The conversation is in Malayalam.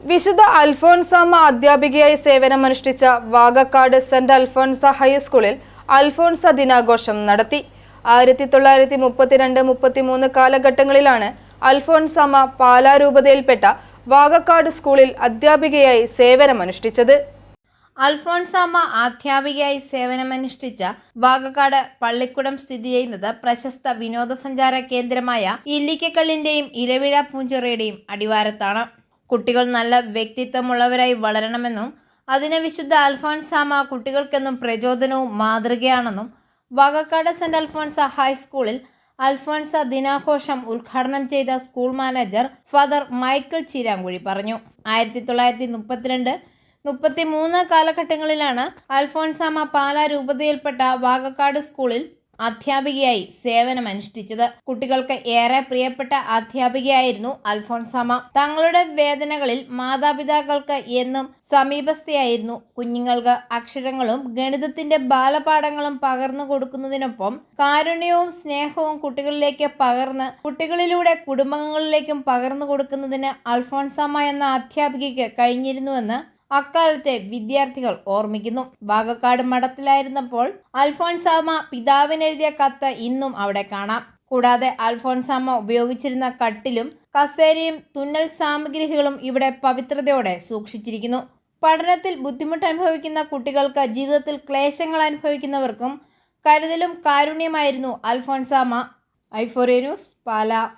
വിശുദ്ധ അൽഫോൻസാമ്മ അധ്യാപികയായി സേവനമനുഷ്ഠിച്ച വാഗക്കാട് സെന്റ് അൽഫോൻസ ഹൈസ്കൂളിൽ അൽഫോൻസ ദിനാഘോഷം നടത്തി. ആയിരത്തി തൊള്ളായിരത്തി മുപ്പത്തിരണ്ട് മുപ്പത്തിമൂന്ന് കാലഘട്ടങ്ങളിലാണ് അൽഫോൻസാമ്മ പാലാരൂപതയിൽപ്പെട്ട വാഗക്കാട് സ്കൂളിൽ അധ്യാപികയായി സേവനമനുഷ്ഠിച്ചത്. അൽഫോൺസാമ്മ അധ്യാപികയായി സേവനമനുഷ്ഠിച്ച വാഗക്കാട് പള്ളിക്കുടം സ്ഥിതി ചെയ്യുന്നത് പ്രശസ്ത വിനോദസഞ്ചാര കേന്ദ്രമായ ഇല്ലിക്കക്കല്ലിന്റെയും ഇലവിഴ പൂഞ്ചിറയുടെയും അടിവാരത്താണ്. കുട്ടികൾ നല്ല വ്യക്തിത്വമുള്ളവരായി വളരണമെന്നും അതിന് വിശുദ്ധ അൽഫോൻസാമ കുട്ടികൾക്കെന്നും പ്രചോദനവും മാതൃകയാണെന്നും വകക്കാട് സെന്റ് അൽഫോൻസ ഹൈസ്കൂളിൽ അൽഫോൻസ ദിനാഘോഷം ഉദ്ഘാടനം ചെയ്ത school manager father Michael Cheerankuzhi പറഞ്ഞു. ആയിരത്തി തൊള്ളായിരത്തി മുപ്പത്തിരണ്ട് മുപ്പത്തി മൂന്ന് കാലഘട്ടങ്ങളിലാണ് അൽഫോൺസാമ പാല രൂപതയിൽപ്പെട്ട വാഗക്കാട് സ്കൂളിൽ അധ്യാപികയായി സേവനമനുഷ്ഠിച്ചത്. കുട്ടികൾക്ക് ഏറെ പ്രിയപ്പെട്ട അധ്യാപികയായിരുന്നു അൽഫോൺസാമ. തങ്ങളുടെ വേദനകളിൽ മാതാപിതാക്കൾക്ക് എന്നും സമീപസ്ഥയായിരുന്നു കുഞ്ഞുങ്ങൾക്ക്. അക്ഷരങ്ങളും ഗണിതത്തിന്റെ ബാലപാഠങ്ങളും പകർന്നു കൊടുക്കുന്നതിനൊപ്പം കാരുണ്യവും സ്നേഹവും കുട്ടികളിലേക്ക് പകർന്ന് കുട്ടികളിലൂടെ കുടുംബങ്ങളിലേക്കും പകർന്നു കൊടുക്കുന്നതിന് അൽഫോൺസാമ എന്ന അധ്യാപികയ്ക്ക് കഴിഞ്ഞിരുന്നുവെന്ന് അക്കാലത്തെ വിദ്യാർത്ഥികൾ ഓർമ്മിക്കുന്നു. വാഗക്കാട് മഠത്തിലായിരുന്നപ്പോൾ അൽഫോൻസാമ പിതാവിനെഴുതിയ കത്ത് ഇന്നും അവിടെ കാണാം. കൂടാതെ അൽഫോൻസാമ ഉപയോഗിച്ചിരുന്ന കട്ടിലും കസേരയും തുന്നൽ സാമഗ്രികളും ഇവിടെ പവിത്രതയോടെ സൂക്ഷിച്ചിരിക്കുന്നു. പഠനത്തിൽ ബുദ്ധിമുട്ട് അനുഭവിക്കുന്ന കുട്ടികൾക്ക് ജീവിതത്തിൽ ക്ലേശങ്ങൾ അനുഭവിക്കുന്നവർക്കും കരുതലും കാരുണ്യമായിരുന്നു അൽഫോൻസാമ. ഐഫോറിയ ന്യൂസ് പാല.